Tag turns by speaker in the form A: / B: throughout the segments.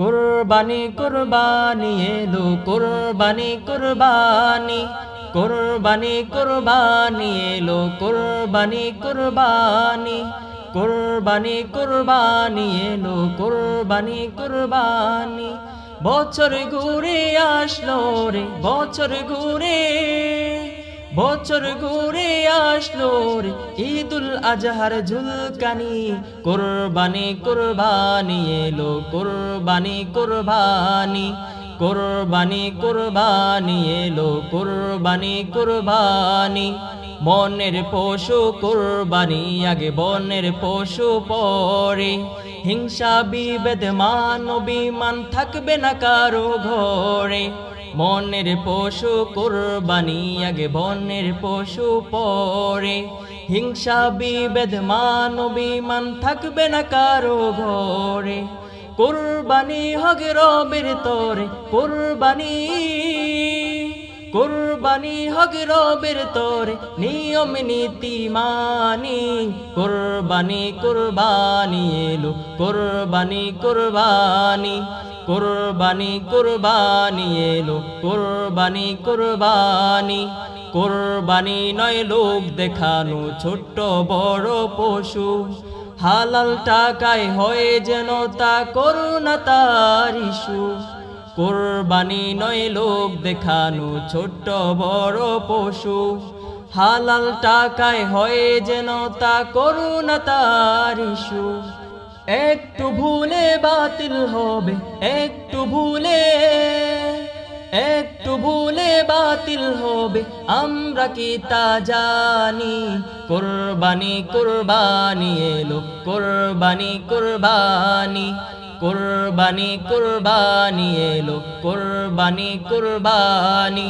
A: কোরবানি কোরবানি, এলো কোরবানি কোরবানি। কোরবানি কোরবানি, এলো কোরবানি কোরবানি। কোরবানি কোরবানি, এলো কোরবানি কোরবানি। বছর ঘুরে আসলো রে, বছর ঘুরে বছর ঘুরে আসলো রে ঈদুল আজহার ঝুলকানি। কোরবানি কোরবানি এলো, কোরবানি কোরবানি। কোরবানি কোরবানি এলো, কোরবানি কোরবানি। মনের পশু কোরবানি, আগে বনের পশু পরে। হিংসা, বিভেদ মান থাকবে না কারও ঘরে। মনের পশু কোরবানি, আগে বনের পশু পরে। হিংসা, বিভেদ, মান থাকবে না কারও ঘরে। কোরবানি হগে রবের তোরে, কোরবানি। কোরবানি হগে রবের তোরে, নিয়ম, নীতি মানি। কোরবানি কোরবানি, এলো। কোরবানি কোরবানি। কোরবানি কোরবানি এলো, কোরবানি কোরবানি। কোরবানি নয় লোক দেখানো ছোট্ট বড় পশু। হালাল টাকায় হয় যেন তা করুণা তার ইস্যু কোরবানি নয় লোক দেখানো ছোট্ট বড় পশু। হালাল টাকায় হয় যেন তা করুণা তার ইস্যু একটু ভুলে বাতিল হবে, একটু ভুলে একটু ভুলে বাতিল হবে। আমরা কি তা জানি? কোরবানি কোরবানি এলো, কোরবানি কোরবানি কোরবানি কোরবানি এলো, কোরবানি কোরবানি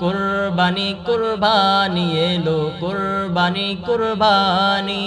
A: কোরবানি কোরবানি এলো, কোরবানি কোরবানি।